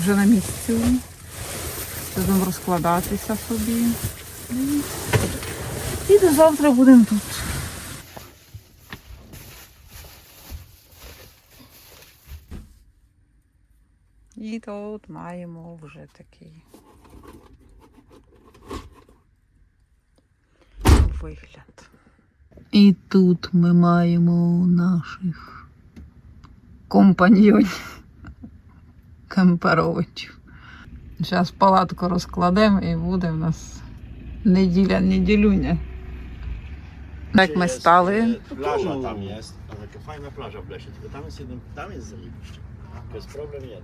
вже на місці. Будемо розкладатися собі. І до завтра будемо тут. І тут маємо вже такий вигляд. І тут ми маємо наших компаньйонів, кемперовичів. Зараз палатку розкладемо і буде в нас неділя, неділюня. Так ми стали. Plaża tam jest, a taka fajna plaża w lesie, tylko tam jest jeden, tam jest zajebiście. To jest problem jeden.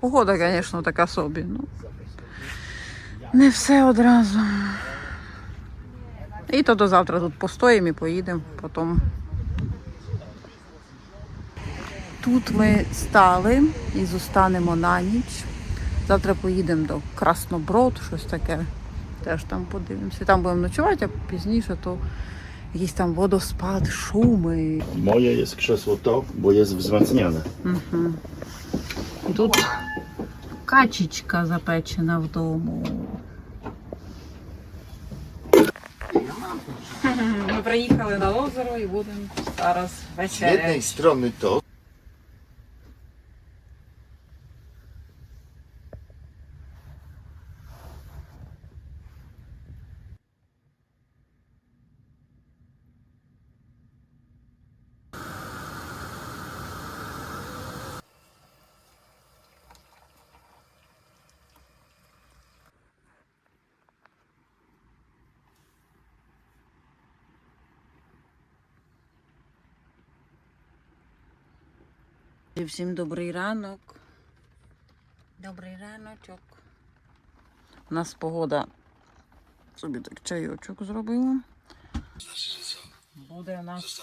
Погода, звісно, така собі. Ну, не все одразу. І то до завтра тут постоїмо і поїдемо потім. Тут ми стали і зостанемо на ніч. Завтра поїдемо до Красноброд, щось таке. Теж там подивимося. Там будемо ночувати, а пізніше то якийсь там водоспад, шуми. Moje jest krzesło to, bo jest wzmacniane. Угу. Тут качечка запечена вдома. Ми приїхали на озеро і будемо зараз вечеряти. jednej strony to, Всім добрий ранок. Добрий раночок. У нас погода. Собі так чайочок зробила. Буде у нас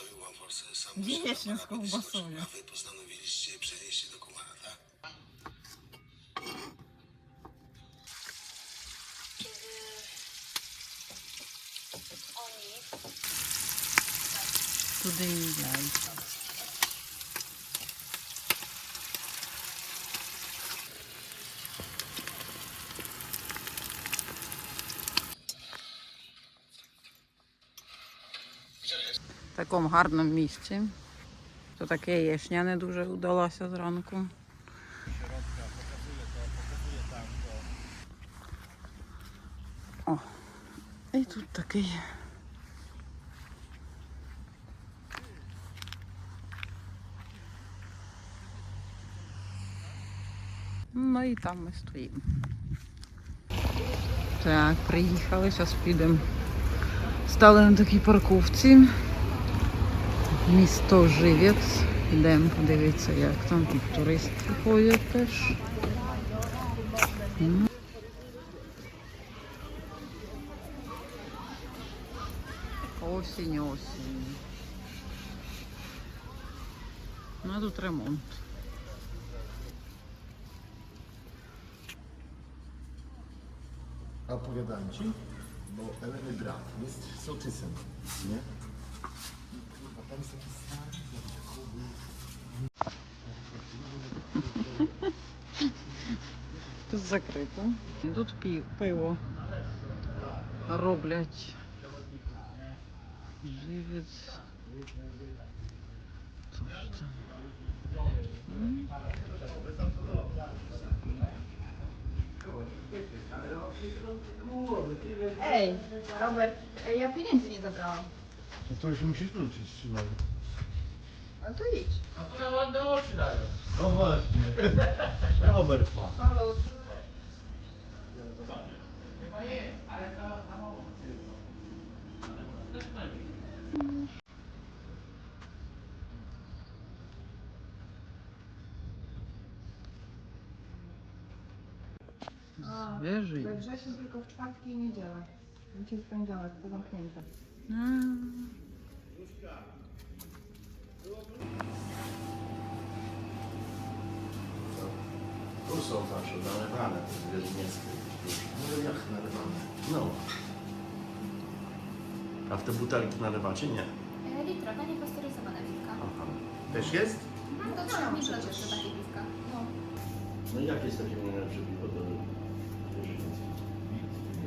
яєчня з ковбасою. Туди і яйця. Такому гарному місці. То таке яєчня не дуже вдалася зранку. О, і тут такий. Ну і там ми стоїмо. Так, приїхали, зараз підемо. Стали на такій парковці. Місто Живець. Йдемо подивитися, як там тут туристи ходять теж. М. Осінь, осінь. Ну, а тут ремонт. opowiadam ci, bo Eleny brat jest sołtysem, nie? A tam jest taki stary, Тут закрито. Тут пиво роблять. Живець. Ej, Robert, ja pieniędzy nie zabrałam. No to już musisz wrócić, trzymaj. A to idź. A tu na ładne oczy dają. No właśnie. Robert ma. Halo. Chyba jest, ale to na mało. Zwierzy. We wrześniu tylko w czwartki i niedzielę. Dzisiaj w poniedziałek, to zamknięte. Tu są zawsze nalewane, te wierzchnieckie. No jak nalewane? No. A w te butelki nalewacie? Nie. E, Litrowe, niepasteryzowane piwka. Aha. Też jest? No to trzeba mieć przecież takie piwka. No. No i jakie jest takie najlepsze piwo do zwierzyńca?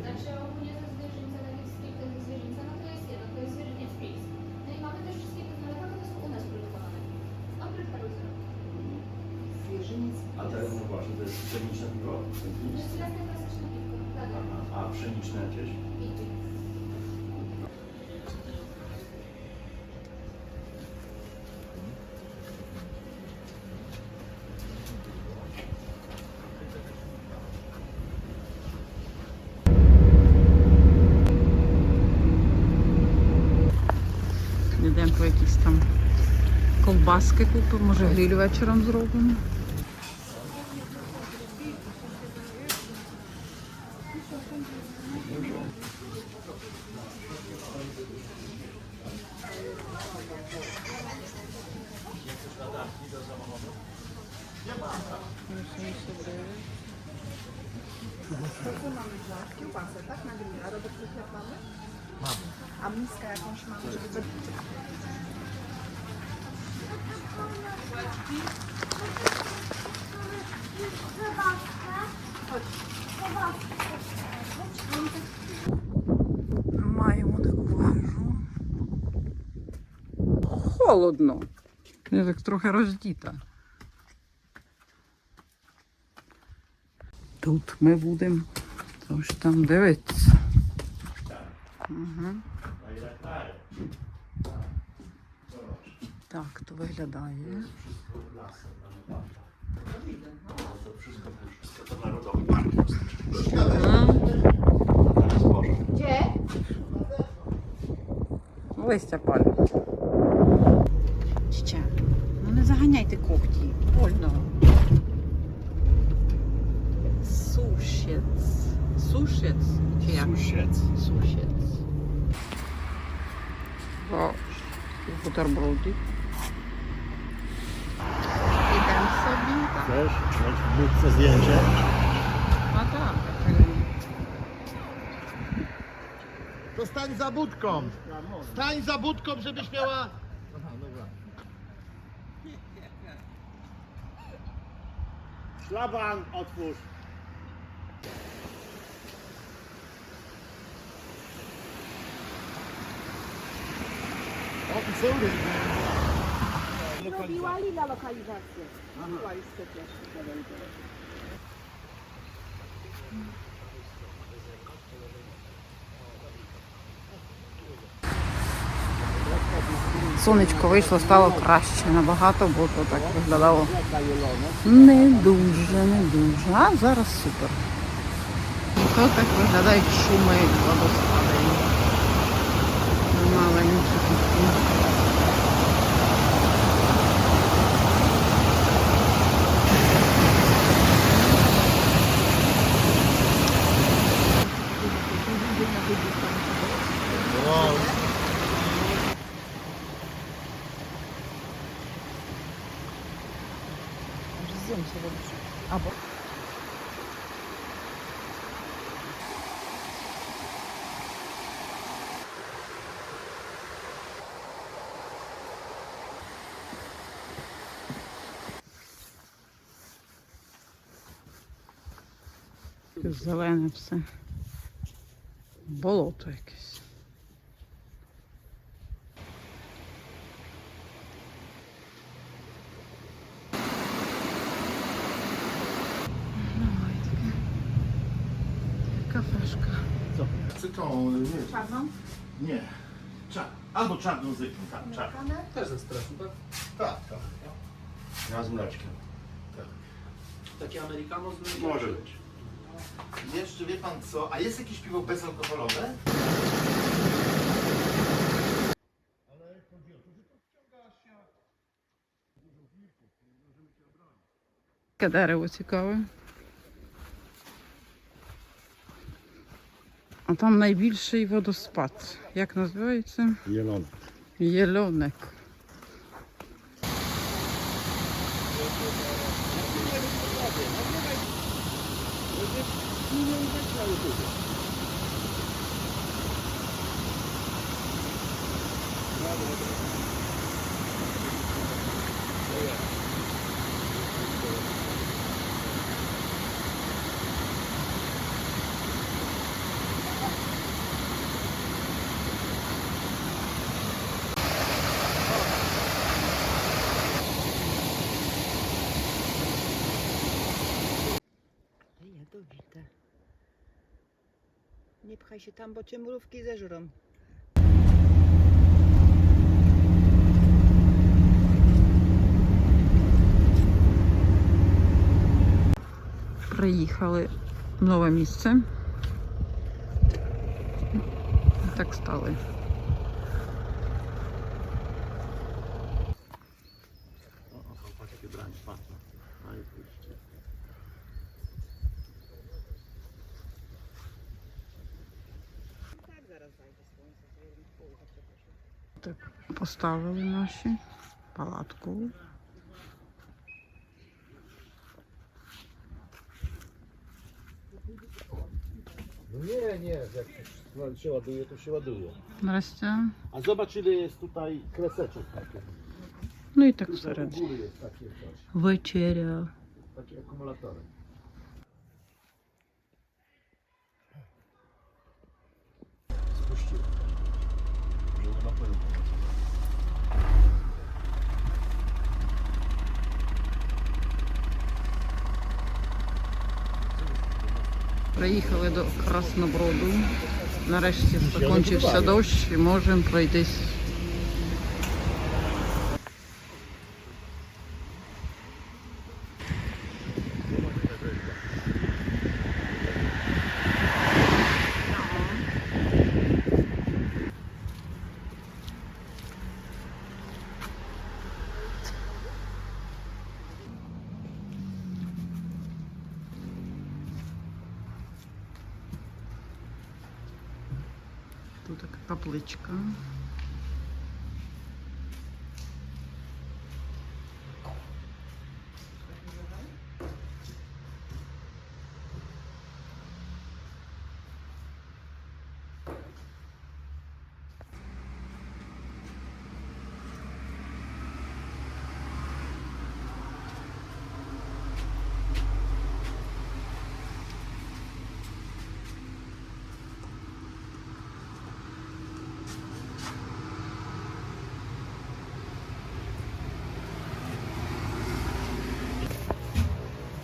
Znaczy ogólnie to zwierzyńca, tak jak stricte ze zwierzyńca, no to No i mamy też wszystkie te mleka, które są u nas produkowane. Oprócz karuzela. Zwierzyniec. A te, no właśnie, to jest pszeniczne piwo? To jest jasne klasyczne piwko. Aha. A pszeniczne jakieś? Piwki. Ковбаски купимо, може гриль вечором зробимо. Mamy? Mamy. A miskę jakąś mamy, żeby. Маємо таку вежу. Холодно. Я так трохи роздіта. Тут ми будемо тож там дивитися. Угу. Так, то виглядає. Листя палять. Ще. Ну не заганяйте когті. Больно. Сушець. Сушець? Чи як? Сушець. О, бутерброди. Chcesz? Mieć w budce zdjęcie? A tak. To stań za budką. Stań za budką, żebyś miała... Aha, dobra. Szlaban otwórz. Open food in there. Robiła Lila lokalizację. Już. Сонечко вийшло, стало краще набагато, бо то так виглядало не дуже, не дуже. А зараз супер. То так виглядають шуми водоспади. Маленькі такі. Зелене все. Болото якесь. Давай таке. Kafeszka. Co? Czy tą... Nie, Czarną? nie. Cza... Albo czarną zwykłą, tak, czarną. Też ze stresu, tak? Tak, tak. Ja z mleczkiem. Takie americano z mlekiem? Może być. jeszcze wie pan co, a jest jakieś piwo bezalkoholowe? Ale chodzi o to, że to się dużo nie możemy się obronić. Uciekały. A tam najbliższy wodospad. Jak nazywajcie? Jelonek. Jelonek. tudo. Pchaj się tam, bo cię mrówki zeżrą. Приїхали в нове місце. І Так стали. поставили наші палатку. No nie, nie, jak się ładuje, to się ładuje. Здрастя. A zobacz ile jest tutaj kreseczek takie. Ну і так Tutaj u всередині. góry jest takie coś, Вечеря. takie akumulatory. Приїхали до Красноброду. Нарешті закінчився дощ і можемо пройтись. Тут така капличка.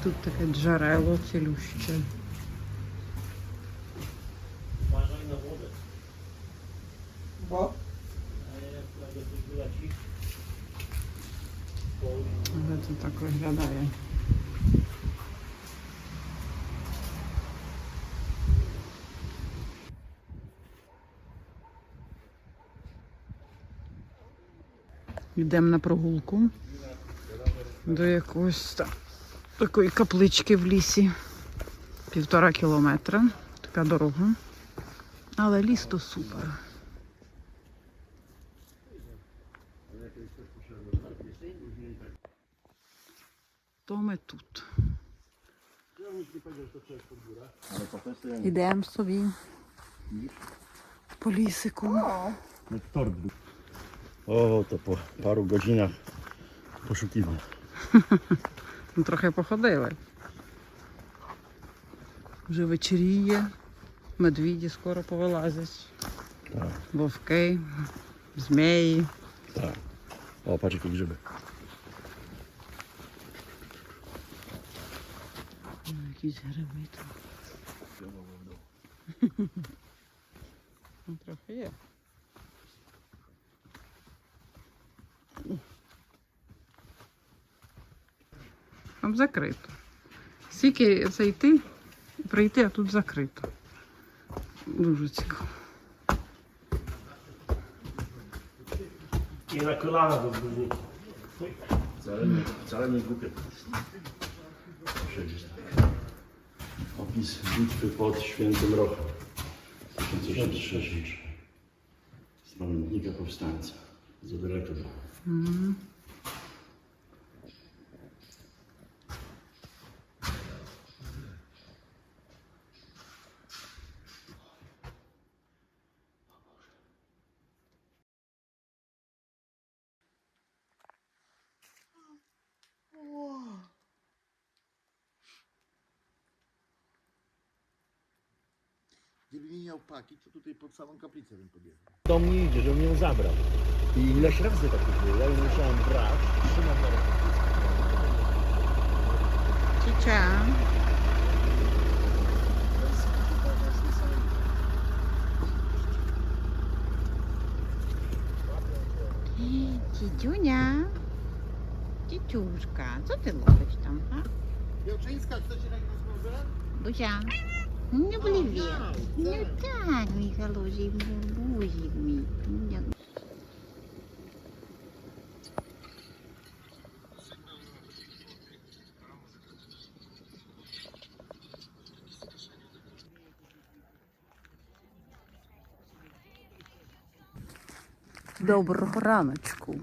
Тут таке джерело цілюще. Bo? Але це так виглядає. Йдемо на прогулку до якоїсь та- такої каплички в лісі. Півтора кілометра. Така дорога. Але ліс то супер. То ми тут. Ідемо собі по лісику. O, to po paru godzinach poszukiwań. Ну, трохи походили. Вже вечеріє, медвіді скоро повилазять. Tak, Вовки, змеї. O, patrz jakie grzyby. Ну, Якісь гриби там. Ну, Трохи є. Там закрито. Скільки зайти і прийти, а тут закрито. Дуже цікаво. I na kolana do zgórnika. Wcale nie, wcale nie głupie to jest. Przecież tak. Opis bitwy pod Świętym Rochem. 1863. Z pamiętnika powstańca. Za daleko było. Wow. Gdybym nie miał paki, to tutaj pod samą kaplicę bym podjechał. Do mnie idzie, żebym ją zabrał. I ileś razy tak było. Ja już musiałem brać, trzymać na ręce. Cicia. Бутюшка, co ty robisz tam, a? Wioczyńska, chcecie jak nas może? Buzia? Nie bliwie. No tak, Michaluzik, buzik mi. Jak Доброго раночку.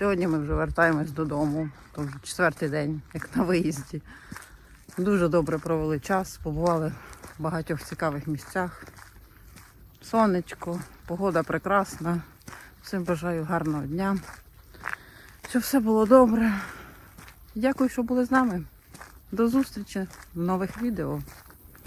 Сьогодні ми вже вертаємось додому. То вже четвертий день, як на виїзді. Дуже добре провели час, побували в багатьох цікавих місцях. Сонечко, погода прекрасна. Всім бажаю гарного дня. Щоб все було добре. Дякую, що були з нами. До зустрічі в нових відео.